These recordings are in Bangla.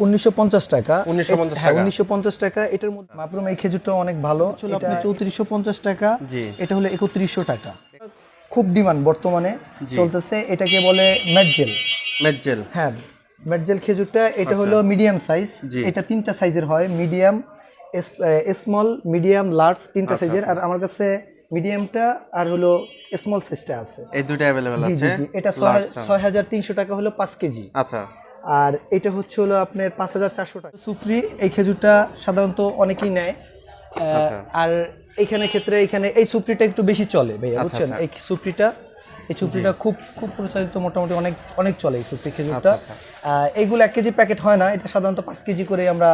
উনিশশো পঞ্চাশ টাকা। 1950 হ্যাঁ টাকা। উনিশশো পঞ্চাশ টাকা। এটার মধ্যে মাপরুম এই খেজুরটা অনেক ভালো। ছিল চৌত্রিশশো পঞ্চাশ টাকা। এটা হলো একত্রিশশো টাকা। খুব ডিমান্ড বর্তমানে চলতেছে। এটাকে বলে ম্যাটজেল মেজেল হ্যাঁ ম্যাটজেল খেজুরটা। এটা হলো মিডিয়াম সাইজ। আচ্ছা। এটা তিনটা সাইজের হয়। মিডিয়াম স্মল মিডিয়াম লার্জ তিনটা আচ্ছা, সাইজের। আর আমার কাছে মিডিয়ামটা আর হলো স্মল সাইজটা আছে। এই দুইটা অ্যাভেলেবেল আছে জি জি। এটা ছয় ছয় হাজার তিনশো টাকা হলো পাঁচ কেজি। আচ্ছা। আর এটা হচ্ছে হলো আপনার পাঁচ হাজার চারশো টাকা। সুফরি এই খেজুরটা সাধারণত অনেকেই নেয়। আচ্ছা। আর এইখানে ক্ষেত্রে এখানে এই সুপ্রিটা একটু বেশি চলে ভাইয়া আচ্ছা, বুঝছেন? আচ্ছা। এই সুপ্রিটা এই সুপ্রিটা খুব খুব প্রচলিত মোটামুটি অনেক অনেক চলে এই সুপ্রি খেজুরটা। এইগুলো এক কেজি প্যাকেট হয় না এটা সাধারণত পাঁচ কেজি করে আমরা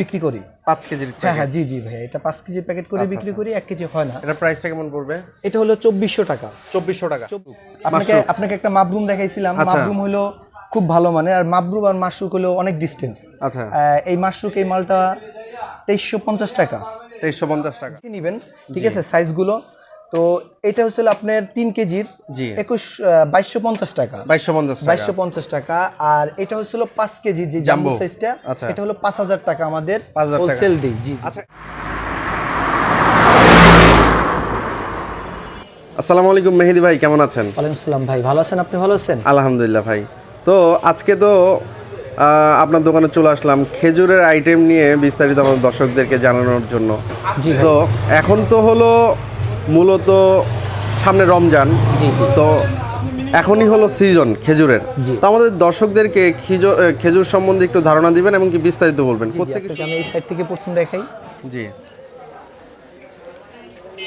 বিক্রি করি। পাঁচ কেজির হ্যাঁ হ্যাঁ জি জি ভাইয়া এটা পাঁচ কেজি প্যাকেট করে বিক্রি করি এক কেজি হয় না। এটা প্রাইসটা কেমন পড়বে? এটা হলো চব্বিশশো টাকা। চব্বিশশো টাকা। আপনাকে আপনাকে একটা মাবরুম দেখাইছিলাম। মাবরুম হলো খুব ভালো মানে আর মাবরুব আর মাশরুক হলো অনেক ডিস্টেন্স আচ্ছা। এই মাশরুক এই মালটা তেইশশো পঞ্চাশ টাকা। তেইশশো পঞ্চাশ টাকা। কি নেবেন ঠিক আছে সাইজগুলো তো এটা হচ্ছে আপনার তিন কেজির জি। একুশ বাইশশো পঞ্চাশ টাকা। বাইশশো পঞ্চাশ বাইশশো পঞ্চাশ টাকা। আর এটা হচ্ছিল পাঁচ কেজি যে জাম্বো। সাইজটা আচ্ছা। এটা হলো পাঁচ হাজার টাকা আমাদের 5,000 টাকা। হোলসেল দিই জি জি। আচ্ছা। আসসালামু আলাইকুম মেহেদি ভাই কেমন আছেন? ওয়ালাইকুম আসসালাম ভাই ভালো আছেন? আপনি ভালো আছেন? আলহামদুলিল্লাহ ভাই। তো আজকে তো আপনার দোকানে চলে আসলাম খেজুরের আইটেম নিয়ে বিস্তারিত আমাদের দর্শকদেরকে জানানোর জন্য। তো এখন তো হলো মূলত সামনে রমজান। তো এখনই হলো সিজন খেজুরের। তো আমাদের দর্শকদেরকে খিজু- আহ, খেজুর সম্বন্ধে একটু ধারণা দিবেন এবং কি বিস্তারিত বলবেন। প্রত্যেকে আমি এই সাইড থেকে প্রথম দেখাই। জি।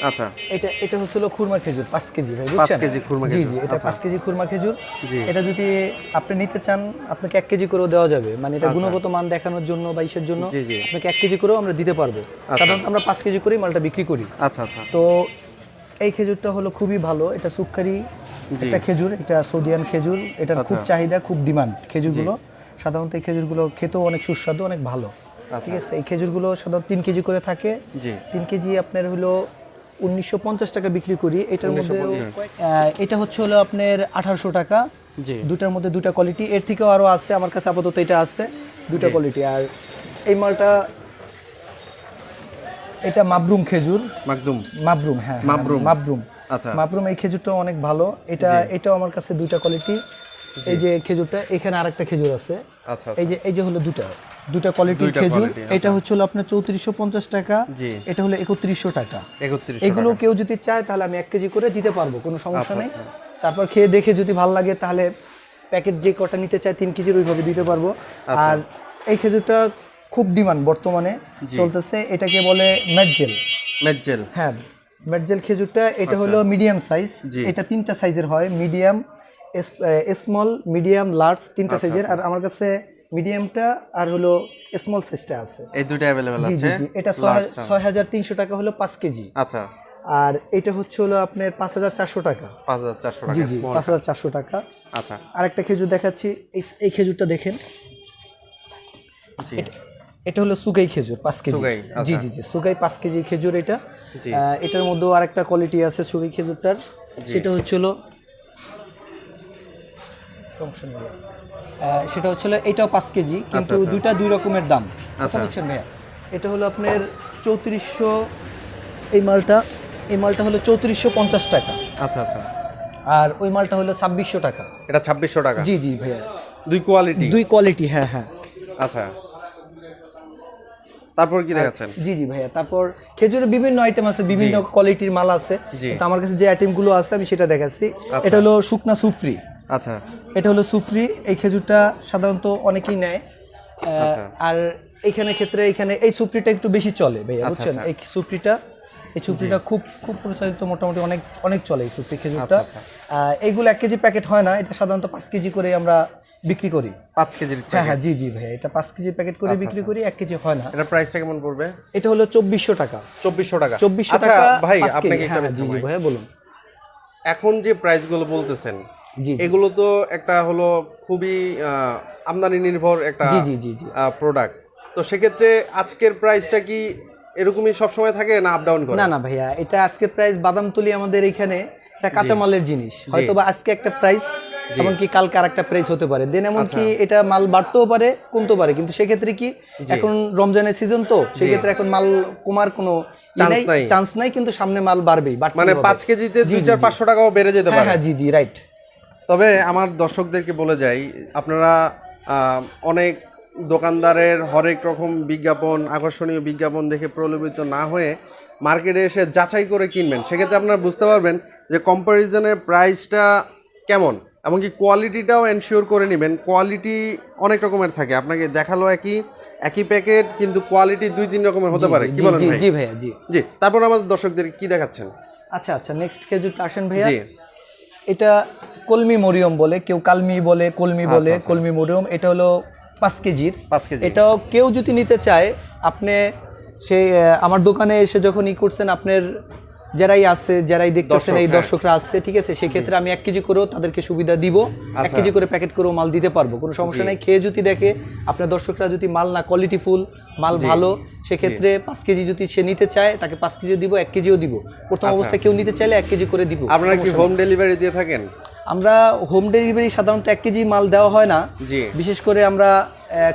আচ্ছা। এটা এটা হচ্ছিল খুরমা খেজুর পাঁচ কেজি ভাই বুঝছেন? কেজি খুরমা জি খেজুর, জি এটা আচ্ছা। পাঁচ কেজি খুরমা খেজুর। এটা যদি আপনি নিতে চান আপনাকে এক কেজি করেও দেওয়া যাবে। মানে এটা আচ্ছা। গুণগত মান দেখানোর জন্য বা ইসের জন্য। আপনাকে এক কেজি করেও আমরা দিতে পারব। সাধারণত আমরা পাঁচ কেজি করেই মালটা বিক্রি করি। আচ্ছা আচ্ছা। তো এই খেজুরটা হলো খুবই ভালো। এটা সুক্কারি একটা খেজুর এটা সৌদিয়ান খেজুর। এটার খুব আচ্ছা। চাহিদা খুব ডিমান্ড খেজুরগুলো। সাধারণত এই খেজুরগুলো খেতেও অনেক সুস্বাদু অনেক ভালো। ঠিক আছে? এই খেজুরগুলো সাধারণত তিন কেজি করে থাকে। তিন কেজি আপনার হলো উনিশশো পঞ্চাশ টাকা বিক্রি করি এটার মধ্যে এটা হচ্ছে হলো আপনার আঠারোশো টাকা। দুটার মধ্যে দুটা কোয়ালিটি এর থেকেও আরও আছে আমার কাছে আপাতত এটা আছে দুটা কোয়ালিটি আর এই মালটা এটা মাবরুম খেজুর। মাকদুম? মাবরুম হ্যাঁ হ্যাঁ, মাবরুম। মাবরুম। আচ্ছা। মাবরুম এই খেজুরটা অনেক ভালো। এটা এটাও আমার কাছে দুইটা কোয়ালিটি এই যে খেজুরটা এখানে আরেকটা খেজুর আছে। আচ্ছা। এই যে এই যে হলো দুটা। দুটা কোয়ালিটির খেজুর আচ্ছা। এটা হচ্ছে হলো আপনার চৌত্রিশশো পঞ্চাশ টাকা। এটা হলো একত্রিশশো টাকা। এগুলো কেউ যদি চায় তাহলে আমি এক কেজি করে দিতে পারব কোনো আচ্ছা, সমস্যা নেই তারপর খেয়ে দেখে যদি ভালো লাগে তাহলে প্যাকেট যে কটা নিতে চায় তিন কেজির ওইভাবে দিতে পারব। আচ্ছা। আর এই খেজুরটা খুব ডিমান্ড বর্তমানে চলতেছে এটাকে বলে ম্যাটজেল। মেজেল হ্যাঁ ম্যাটজেল খেজুরটা এটা হলো মিডিয়াম সাইজ আচ্ছা। এটা তিনটা সাইজের হয় মিডিয়াম স্মল মিডিয়াম লার্জ তিনটা আচ্ছা, সাইজের আর আমার কাছে মিডিয়ামটা আর হলো স্মল সাইজটা আছে। এই অ্যাভেলেবেল জি আছে? জি। জি এটা ছয় Large টা। ছয় হাজার তিনশো টাকা হলো পাঁচ কেজি। আচ্ছা। আর এটা হচ্ছে হলো আপনার পাঁচ হাজার চারশো টাকা। পাঁচ হাজার চারশো জি টাকা হাজার চারশো টাকা। আচ্ছা। আরেকটা খেজুর দেখাচ্ছি। এই খেজুরটা দেখেন। জি। এটা হলো সুগাই খেজুর পাঁচ কেজি। সুগাই, আচ্ছা। জি জি জি সুগাই পাঁচ কেজি খেজুর এটা। এটার মধ্যেও আরেকটা কোয়ালিটি আছে সুগাই খেজুরটার। সেটা হচ্ছে হলো সেটা হচ্ছে হলো এটাও পাঁচ কেজি কিন্তু আচ্ছা। দুইটা দুই রকমের দাম। আচ্ছা। কথা বুঝছেন ভাইয়া? এটা হলো আপনার চৌত্রিশশো এই মালটা এই মালটা হলো চৌত্রিশশো পঞ্চাশ টাকা। আচ্ছা আচ্ছা। আর ওই মালটা হলো ছাব্বিশশো টাকা। এটা ছাব্বিশশো টাকা? জি জি ভাইয়া। দুই কোয়ালিটি দুই কোয়ালিটি হ্যাঁ হ্যাঁ। আচ্ছা। তারপর কি দেখাচ্ছেন? জি জি ভাইয়া। তারপর খেজুরের বিভিন্ন আইটেম আছে বিভিন্ন কোয়ালিটির মাল আছে। তো আমার কাছে যে আইটেমগুলো আছে আমি সেটা দেখাচ্ছি। আচ্ছা। এটা হলো শুকনা সুফরি। আচ্ছা। এটা হলো সুফরি এই খেজুরটা সাধারণত অনেকেই নেয়। আচ্ছা। আর এইখানে ক্ষেত্রে এখানে এই সুপ্রিটা একটু বেশি চলে ভাইয়া আচ্ছা, বুঝছেন? আচ্ছা। এই সুপ্রিটা এই সুপ্রিটা খুব খুব প্রচলিত মোটামুটি অনেক অনেক চলে এই সুপ্রি খেজুরটা। এইগুলো এক কেজি প্যাকেট হয় না এটা সাধারণত পাঁচ কেজি করে আমরা বিক্রি করি। পাঁচ কেজির হ্যাঁ হ্যাঁ জি জি ভাইয়া এটা পাঁচ কেজি প্যাকেট করে বিক্রি করি এক কেজি হয় না। এটা প্রাইসটা কেমন পড়বে? এটা হলো চব্বিশশো টাকা। চব্বিশশো টাকা। চব্বিশশো টাকা ভাই আপনাকে হ্যাঁ জি জি ভাই। ভাইয়া বলুন। এখন যে প্রাইসগুলো বলতেছেন জি জি। এগুলো তো একটা হলো খুবই আমদানি নির্ভর একটা প্রোডাক্ট তো সেক্ষেত্রে আজকের প্রাইসটা কি এরকমই সবসময় থাকে না আপ ডাউন করে? না না ভাইয়া এটা আজকে প্রাইস বাদাম তুলি আমাদের এখানে এটা কাঁচামালের জিনিস। হয়তো বা আজকে একটা প্রাইস এমনকি কালকে আর একটা প্রাইস হতে পারে। দেন এমনকি এটা মাল বাড়তেও পারে কমতেও পারে। কিন্তু সেক্ষেত্রে কি এখন রমজানের সিজন তো সেক্ষেত্রে এখন মাল কমার কোনো চান্স নাই কিন্তু সামনে মাল বাড়বেই মানে পাঁচ কেজিতে দুই চার পাঁচশো টাকাও বেড়ে যেতে হ্যাঁ পারে। হ্যাঁ জি জি রাইট তবে আমার দর্শকদেরকে বলে যাই আপনারা অনেক দোকানদারের হরেক রকম বিজ্ঞাপন আকর্ষণীয় বিজ্ঞাপন দেখে প্রলোভিত না হয়ে মার্কেটে এসে যাচাই করে কিনবেন। সেক্ষেত্রে আপনারা বুঝতে পারবেন যে কম্পারিজনের প্রাইসটা কেমন এমনকি কোয়ালিটিটাও এনশিওর করে নেবেন। কোয়ালিটি অনেক রকমের থাকে। আপনাকে দেখাল একই একই প্যাকেট কিন্তু কোয়ালিটি দুই তিন রকমের হতে পারে। কি জি বলেন জি ভাইয়া জি। জি তারপর আমাদের দর্শকদের কি দেখাচ্ছেন? আচ্ছা আচ্ছা নেক্সট খেজুরটা আসেন ভাইয়া। জি। এটা কলমি মরিয়ম বলে কেউ কালমি বলে কলমি আচ্ছা, বলে কলমি মরিয়ম এটা হলো পাঁচ কেজির পাঁচ কেজি। এটাও কেউ যদি নিতে চায় আপনি সেই আহ, আমার দোকানে এসে যখন ই করছেন আপনার যারাই আছে যারাই দেখতেছেন এই হ্যাঁ। দর্শকরা আছে ঠিক আছে সেক্ষেত্রে আমি এক কেজি করেও তাদেরকে সুবিধা দিব এক আচ্ছা। কেজি করে প্যাকেট করেও মাল দিতে পারব কোনো সমস্যা নাই। খেয়ে যদি দেখে আপনার দর্শকরা যদি মাল না কোয়ালিটি ফুল মাল ভালো সেক্ষেত্রে পাঁচ কেজি যদি সে নিতে চায় তাকে পাঁচ কেজিও দিব এক কেজিও দিব। প্রথম আচ্ছা। অবস্থায় কেউ নিতে চাইলে এক কেজি করে দিব আপনারা কি হোম ডেলিভারি দিয়ে থাকেন? আমরা হোম ডেলিভারি সাধারণত এক কেজি মাল দেওয়া হয় না। বিশেষ করে আমরা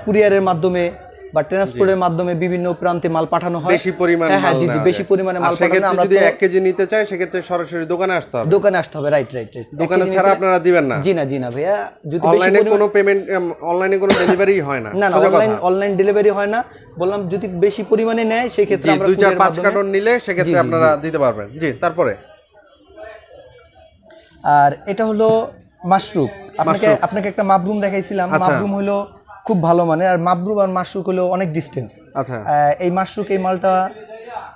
কুরিয়ারের মাধ্যমে বা ট্রান্সপোর্টের মাধ্যমে বিভিন্ন প্রান্তে মাল পাঠানো হয়। বেশি পরিমাণ হ্যাঁ হ্যাঁ জি জি বেশি পরিমাণে মাল পাঠানো আমরা যদি তো এক কেজি নিতে চাই সেক্ষেত্রে সরাসরি দোকানে আসতে হবে। দোকানে আসতে হবে রাইট রাইট রাইট দোকানে ছাড়া আপনারা দিবেন না? জি না জি না ভাইয়া। যদি বেশি অনলাইনে কোনো পেমেন্ট অনলাইনে কোনো ডেলিভারি হয় না। না অনলাইন অনলাইন ডেলিভারি হয় না। বললাম যদি বেশি পরিমাণে নেয় সেই ক্ষেত্রে আমরা দুই চার courier পাঁচ মাধ্যমে- কার্টন নিলে সেক্ষেত্রে আপনারা দিতে পারবেন। জি তারপরে? আর এটা হলো মাশরুম। আপনাকে আপনাকে একটা মাবরুম দেখাইছিলাম। আচ্ছা। মাবরুম হলো খুব ভালো মানে আর মাবরুম আর মাশরুক হলো অনেক ডিস্টেন্স আচ্ছা। এই মাশরুক এই মালটা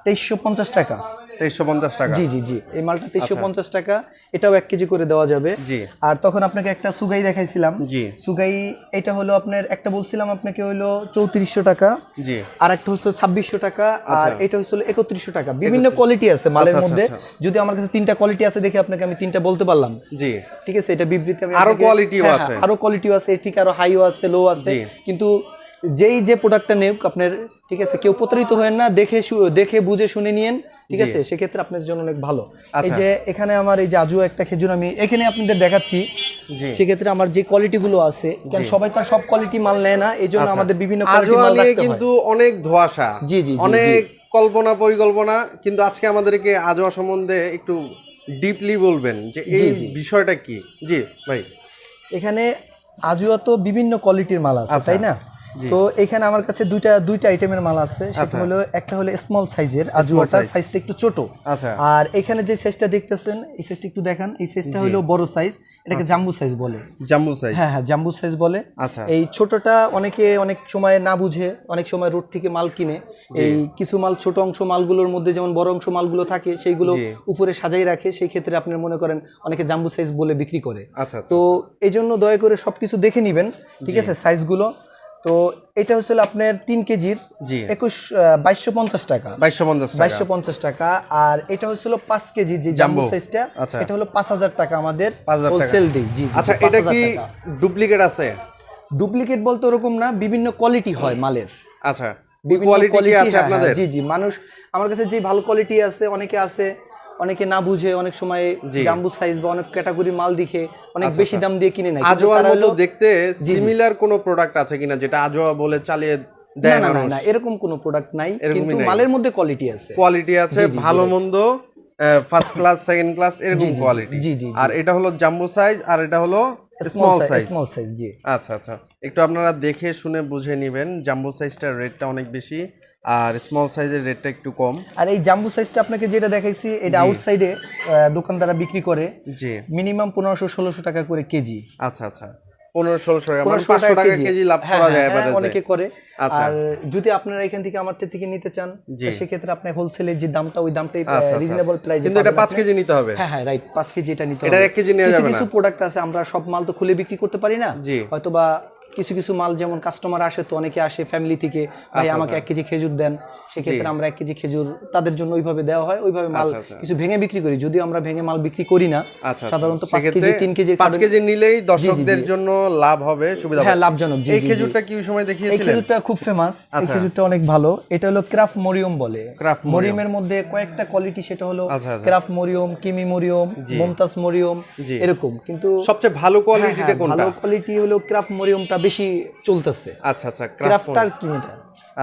তেইশশো পঞ্চাশ টাকা। তেইশশো পঞ্চাশ টাকা। জি জি জি। এই মালটা তেইশশো পঞ্চাশ টাকা এটাও এক কেজি করে দেওয়া যাবে। জি। আর তখন আপনাকে একটা সুগাই দেখাইছিলাম। জি। সুগাই এটা হলো আপনার একটা বলছিলাম আপনাকে হলো চৌত্রিশশো টাকা। জি। আর একটা হচ্ছে ছাব্বিশশো টাকা আর আচ্ছা। এটা হচ্ছে একত্রিশশো টাকা। বিভিন্ন কোয়ালিটি আছে মালের আচ্ছা, মধ্যে। আচ্ছা, যদি আমার কাছে তিনটা কোয়ালিটি আছে দেখে আপনাকে আমি তিনটা বলতে পারলাম। জি। ঠিক আছে? এটা বিবৃতি আমি আরও আপনাকে- quality ও হ্যাঁ, আছে। হ্যাঁ, আরও কোয়ালিটিও আছে। থেকে আরও হাইও আছে লো আছে। কিন্তু যেই যে প্রোডাক্টটা নেক আপনার ঠিক আছে? কেউ প্রতারিত হয় না। দেখে দেখে বুঝে শুনে নিয়েন। ঠিক আছে? সেক্ষেত্রে আপনার জন্য অনেক ভালো। এই আচ্ছা। যে এখানে আমার এই যে আজুয়া একটা খেজুর আমি এখানে আপনাদের দেখাচ্ছি। সেক্ষেত্রে আমার যে কোয়ালিটি গুলো আছে কারণ সবাই তো সব কোয়ালিটি মাল নেয় না এই জন্য আমাদের বিভিন্ন কোয়ালিটি মাল রাখতে হয়। কিন্তু অনেক ধোয়াশা। জি, জি, জি, অনেক কল্পনা পরিকল্পনা কিন্তু আজকে আমাদেরকে আজোয়া সম্বন্ধে একটু ডিপলি বলবেন যে এই বিষয়টা কি? জি ভাই। এখানে আজুয়া তো বিভিন্ন কোয়ালিটির মাল আছে তাই না? তো এখানে আমার কাছে দুইটা দুইটা আইটেমের মাল আছে। সেটা হলো একটা হলো স্মল সাইজের আজুয়াটা সাইজটা একটু ছোট। আচ্ছা। আর এখানে যে সাইজটা দেখতেছেন এই সাইজটা একটু দেখান। এই সাইজটা হলো বড় সাইজ এটাকে জাম্বু সাইজ বলে। জাম্বু সাইজ হ্যাঁ হ্যাঁ জাম্বু সাইজ বলে। আচ্ছা। এই ছোটটা অনেকে অনেক সময় না বুঝে অনেক সময় রোড থেকে মাল কিনে। এই কিছু মাল ছোট অংশ মালগুলোর মধ্যে যেমন বড় অংশ মালগুলো থাকে সেইগুলো উপরে সাজাই রাখে। সেই ক্ষেত্রে আপনি মনে করেন অনেকে জাম্বু সাইজ বলে বিক্রি করে। আচ্ছা আচ্ছা। তো এই জন্য দয়া করে সবকিছু দেখে নেবেন। ঠিক আছে? সাইজগুলো তো এটা হচ্ছে আপনার তিন কেজির জি। একুশ বাইশশো পঞ্চাশ টাকা। বাইশশো পঞ্চাশ বাইশশো পঞ্চাশ টাকা। আর এটা হচ্ছিল পাঁচ কেজি যে জাম্বো। সাইজটা আচ্ছা। এটা হলো পাঁচ হাজার টাকা আমাদের 5,000 টাকা। হোলসেল দিই জি আচ্ছা এটা কি ডুপ্লিকেট আছে? ডুপ্লিকেট বলতে ওরকম না বিভিন্ন কোয়ালিটি হয় মালের। আচ্ছা কোয়ালিটি আছে হ্যাঁ, আপনাদের? জি জি মানুষ আমার কাছে যে ভালো কোয়ালিটি আছে অনেকে আছে অনেকে না বুঝে অনেক সময় জাম্বু সাইজ বা অনেক ক্যাটাগরি মাল দেখে অনেক বেশি দাম দিয়ে কিনে নেয়। আজোয়ার মতো হলো দেখতে সিমিলার কোনো প্রোডাক্ট আছে কিনা যেটা আজোয়া বলে চালিয়ে দেয় না না না এরকম কোনো প্রোডাক্ট নাই কিন্তু মালের মধ্যে কোয়ালিটি আছে। কোয়ালিটি আছে ভালো মন্দ ফার্স্ট ক্লাস সেকেন্ড ক্লাস এরকম কোয়ালিটি জি, জি, জি। আর এটা হলো জাম্বো সাইজ আর এটা হলো স্মল সাইজ স্মল সাইজ জি। আচ্ছা আচ্ছা। একটু আপনারা দেখে শুনে বুঝে নেবেন জাম্বো সাইজটার রেটটা অনেক বেশি। আর স্মল সাইজের রেটটা একটু কম। আর এই জাম্বু সাইজটা আপনাকে যেটা দেখাইছি এটা আউটসাইডে দোকানদাররা বিক্রি করে জি। মিনিমাম পনেরোশো ষোলোশো টাকা করে কেজি। আচ্ছা আচ্ছা। পনেরো ষোলোশো টাকা। মানে 1500 পাঁচশো টাকা কেজি। লাভ হ্যাঁ, করা হ্যাঁ, যায় হ্যাঁ, অনেকে করে। আচ্ছা। আর যদি আপনারা এখান থেকে আমার থেকে নিতে চান সেক্ষেত্রে আপনি হোলসেলে যে দামটা ওই দামটাই আচ্ছা, আচ্ছা। রিজনেবল প্রাইসে কিন্তু এটা পাঁচ কেজি নিতে হবে। হ্যাঁ হ্যাঁ রাইট পাঁচ কেজি এটা নিতে হবে। এক কেজি নেওয়া কিছু যাবে কিছু না প্রোডাক্ট আছে আমরা সব মাল তো খুলে বিক্রি করতে পারি না? জি। কিছু কিছু মাল যেমন কাস্টমার আসে তো অনেকে আসে ফ্যামিলি থেকে ভাই আচ্ছা, আমাকে এক কেজি খেজুর দেন। সেক্ষেত্রে আমরা এক কেজি খেজুর তাদের জন্য ওইভাবে দেওয়া হয় ওইভাবে মাল আচ্ছা, আচ্ছা। কিছু ভেঙে বিক্রি করি। যদিও আমরা ভেঙে মাল বিক্রি করি না আচ্ছা সাধারণত পাঁচ কেজি তিন কেজি পাঁচ কেজি নিলেই দর্শকদের জন্য লাভ হবে সুবিধা হ্যাঁ লাভজনক। এই। খেজুরটা কি সময় এই খেজুরটা খুব ফেমাস এই আচ্ছা। খেজুরটা অনেক ভালো। এটা হলো ক্রাফট মরিয়ম বলে। ক্রাফট মরিয়মের মধ্যে কয়েকটা কোয়ালিটি সেটা হলো আচ্ছা, আচ্ছা। মরিয়ম কিমি মরিয়ম মমতাজ মরিয়ম এরকম। কিন্তু সবচেয়ে ভালো হ্যাঁ, কোয়ালিটিটা হ্যাঁ, কোনটা? ভালো কোয়ালিটি হলো ক্রাফট মরিয়মটা বেশি চলতেছে। আচ্ছা আচ্ছা ক্রাফট ক্রাফট আর কিমিটা।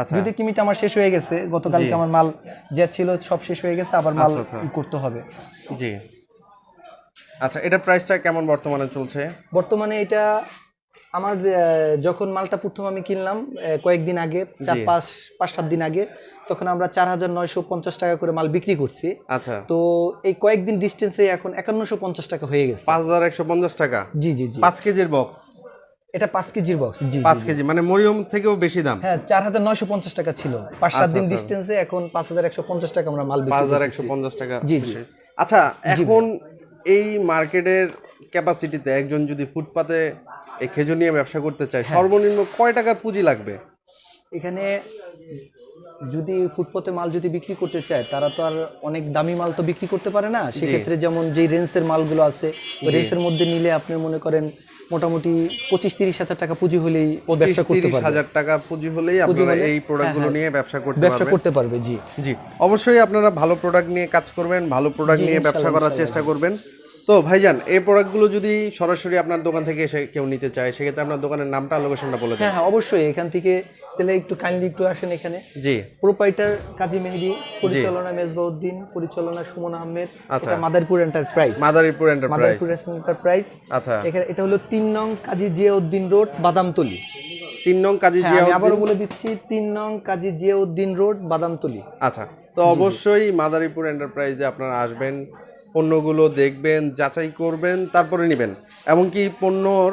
আচ্ছা। যদি কিমিটা আমার শেষ হয়ে গেছে গতকালকে আমার মাল যা ছিল সব শেষ হয়ে গেছে আবার মাল আচ্ছা, আচ্ছা। করতে হবে। জি। আচ্ছা এটা প্রাইসটা কেমন বর্তমানে চলছে? বর্তমানে এটা আমার যখন মালটা প্রথম আমি কিনলাম কয়েকদিন আগে চার পাঁচ পাঁচ সাত দিন আগে তখন আমরা চার হাজার নয়শো পঞ্চাশ টাকা করে মাল বিক্রি করছি। আচ্ছা। তো এই কয়েকদিন ডিস্টেন্সে এখন একান্নশো পঞ্চাশ টাকা হয়ে গেছে। পাঁচ হাজার একশো পঞ্চাশ টাকা? জি জি জি। পাঁচ কেজির বক্স এটা পাঁচ কেজির বক্স জি পাঁচ। কেজি মানে মরিয়ম থেকেও বেশি দাম। হ্যাঁ চার হাজার নয়শো পঞ্চাশ টাকা ছিল। পাঁচ সাত দিন আচ্ছা। ডিস্টেন্সে এখন পাঁচ হাজার একশো পঞ্চাশ টাকা আমরা মাল পাঁচ হাজার একশো পঞ্চাশ টাকা জি, জি। আচ্ছা এখন এই মার্কেটের ক্যাপাসিটিতে একজন যদি ফুটপাতে এই খেজুর নিয়ে ব্যবসা করতে চায় হ্যাঁ। সর্বনিম্ন কয় টাকার পুঁজি লাগবে? এখানে যদি ফুটপথে মাল যদি বিক্রি করতে চায় তারা তো আর অনেক দামি মাল তো বিক্রি করতে পারে না। সেক্ষেত্রে যেমন যে রেঞ্জের মালগুলো আছে ওই রেঞ্জের মধ্যে নিলে আপনি মনে করেন মোটামুটি পঁচিশ তিরিশ হাজার টাকা পুঁজি হলেই ও ব্যবসা করতে পারবে। হাজার টাকা পুঁজি হলেই আপনারা এই প্রোডাক্টগুলো হ্যাঁ, নিয়ে ব্যবসা করতে ব্যবসা করতে পারবে জি। জি। অবশ্যই আপনারা ভালো প্রোডাক্ট নিয়ে কাজ করবেন ভালো প্রোডাক্ট নিয়ে ব্যবসা করার চেষ্টা করবেন। তো ভাইজান এই প্রোডাক্টগুলো যদি সরাসরি আপনার দোকান থেকে এসে কেউ নিতে চায় সেক্ষেত্রে আপনার দোকানের নামটা লোকেশনটা বলে হ্যাঁ হ্যাঁ অবশ্যই। এখান থেকে তাহলে একটু কাইন্ডলি একটু আসেন এখানে। জি। প্রোপাইটার কাজী মেহেদি পরিচালনা মেজবাউদ্দিন পরিচালনা সুমন আহমেদ আচ্ছা। এটা Madarpur enterprise Madaripur enterprise Madarpur enterprise আচ্ছা। এখানে এটা হলো তিন নং কাজী জিয়াউদ্দিন রোড বাদামতলি। তিন নং কাজী হ্যাঁ, জিয়া আমি আবারও বলে দিচ্ছি তিন নং কাজী জিয়াউদ্দিন রোড বাদামতলি। আচ্ছা। তো অবশ্যই মাদারীপুর এন্টারপ্রাইজে আপনারা আসবেন। পণ্যগুলো দেখবেন যাচাই করবেন তারপরে নেবেন। এমনকি পণ্যর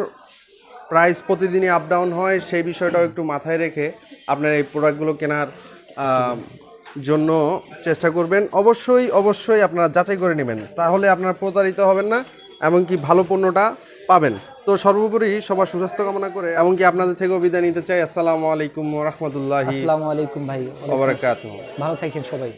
প্রাইস প্রতিদিনই আপ ডাউন হয় সেই বিষয়টাও একটু মাথায় রেখে আপনার এই প্রোডাক্টগুলো কেনার জন্য চেষ্টা করবেন। অবশ্যই অবশ্যই আপনারা যাচাই করে নেবেন। তাহলে আপনারা প্রতারিত হবেন না এমনকি ভালো পণ্যটা পাবেন। তো সর্বোপরি সবার সুস্বাস্থ্য কামনা করে এমনকি আপনাদের থেকেও বিদায় নিতে চাই। আসসালামু আলাইকুম রহমতুল্লাহি আসসালামু আলাইকুম ভাই। ভালো থাকেন সবাই।